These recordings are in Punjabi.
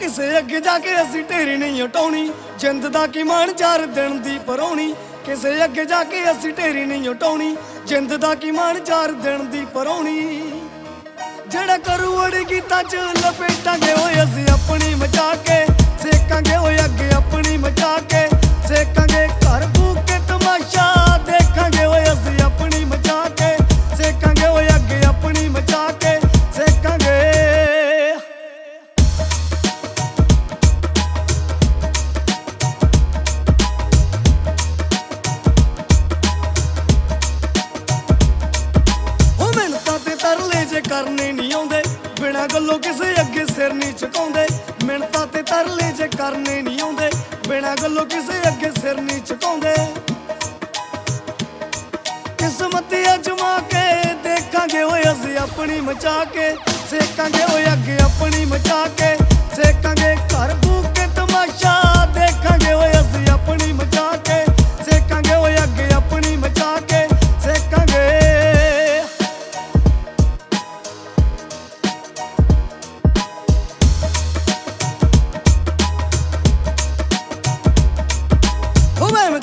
ਕਿਸੇ ਅੱਗੇ ਜਾ ਕੇ ਅਸੀਂ ਢੇਰੀ ਨਹੀਂ ਹਟਾਉਣੀ। ਜਿੰਦ ਦਾ ਕੀ ਮਾਣ ਚਾਰ ਦਿਨ ਦੀ ਪਰੌਣੀ। ਕਿਸੇ ਅੱਗੇ ਜਾ ਕੇ ਅਸੀਂ ਢੇਰੀ ਨਹੀਂ ਹਟਾਉਣੀ। ਜਿੰਦ ਦਾ ਕੀ ਮਾਣ ਚਾਰ ਦਿਨ ਦੀ ਪਰੌਣੀ। ਜਿਹੜਾ ਕਰੂ ਅੜ ਗੀਤਾਂ ਚ ਲਪੇਟਾਂਗੇ ਓਏ ਅਸੀਂ ਆਪਣੀ ਮਚਾ ਕਰਨੇ ਨਹੀਂ ਆਉਂਦੇ। ਬਿਨਾਂ ਗੱਲੋਂ ਕਿਸੇ ਅੱਗੇ ਸਿਰ ਨਹੀਂ ਝੁਕਾਉਂਦੇ। ਮਿਹਨਤਾਂ ਤੇ ਤਰਲੇ ਜੇ ਕਰਨੇ ਨਹੀਂ ਆਉਂਦੇ। ਬਿਨਾਂ ਗੱਲੋਂ ਕਿਸੇ ਅੱਗੇ ਸਿਰ ਨਹੀਂ ਝੁਕਾਉਂਦੇ। ਕਿਸਮਤ ਅਜਮਾ ਕੇ ਦੇਖਾਂਗੇ ਓਏ ਅਸੀਂ ਆਪਣੀ ਮਚਾ ਕੇ। ਸੇਕਾਂਗੇ ਓਏ ਅੱਗੇ ਆਪਣੀ ਮਚਾ ਕੇ। ਸੇਕਾਂਗੇ ਘਰ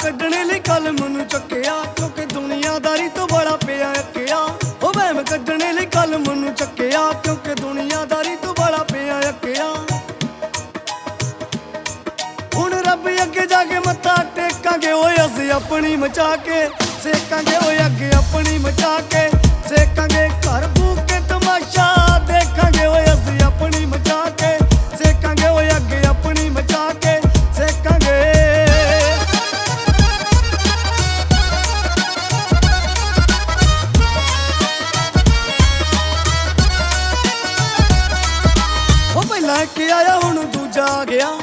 ਕੱਢਣੇ ਲਈ ਕਲਮ ਨੂੰ ਚੱਕਿਆ, ਕਿਉਂਕਿ ਦੁਨੀਆਦਾਰੀ ਤੋਂ ਬੜਾ ਪਿਆ ਅੱਕਿਆ ਹੋ ਮੈਂ ਕੱਢਣੇ ਲਈ ਕਲਮ ਨੂੰ ਚੱਕਿਆ, ਕਿਉਂਕਿ ਦੁਨੀਆਦਾਰੀ ਤੋਂ ਬੜਾ ਪਿਆ ਅੱਕਿਆ ਹੁਣ ਰੱਬ ਅੱਗੇ ਜਾ ਕੇ ਮੱਥਾ ਟੇਕਾਂਗੇ, ਓਏ ਅਸੀਂ ਆਪਣੀ ਮਚਾ ਕੇ। ਸੇਕਾਂਗੇ, ਓਏ ਅੱਗੇ ਆਪਣੀ ਮਚਾ ਕੇ। ਸੇਕਾਂਗੇ ਉਹ ਪਹਿਲਾਂ ਆਇਆ, ਹੁਣ ਦੂਜਾ ਆ ਗਿਆ।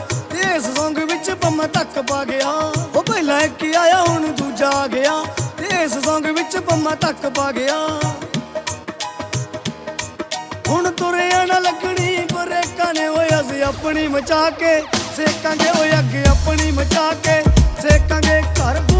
ਇਸ Song ਵਿੱਚ ਪੰਮਾ ਤੱਕ ਪਾ ਗਿਆ। ਉਹ ਪਹਿਲਾਂ ਇੱਕ ਆਇਆ, ਹੁਣ ਦੂਜਾ ਆ ਗਿਆ। ਇਸ Song ਵਿੱਚ ਪੰਮਾ ਤੱਕ ਪਾ ਗਿਆ। ਹੁਣ ਤੁਰਿਆ ਨਾ ਲੱਗਣੀ ਬਰੇਕਾਂ ਨੇ ਹੋਇਆ ਅਸੀਂ ਆਪਣੀ ਮਚਾ ਕੇ। ਸੇਕਾਂਗੇ ਓਏ ਅੱਗੇ ਆਪਣੀ ਮਚਾ ਕੇ। ਸੇਕਾਂਗੇ ਘਰ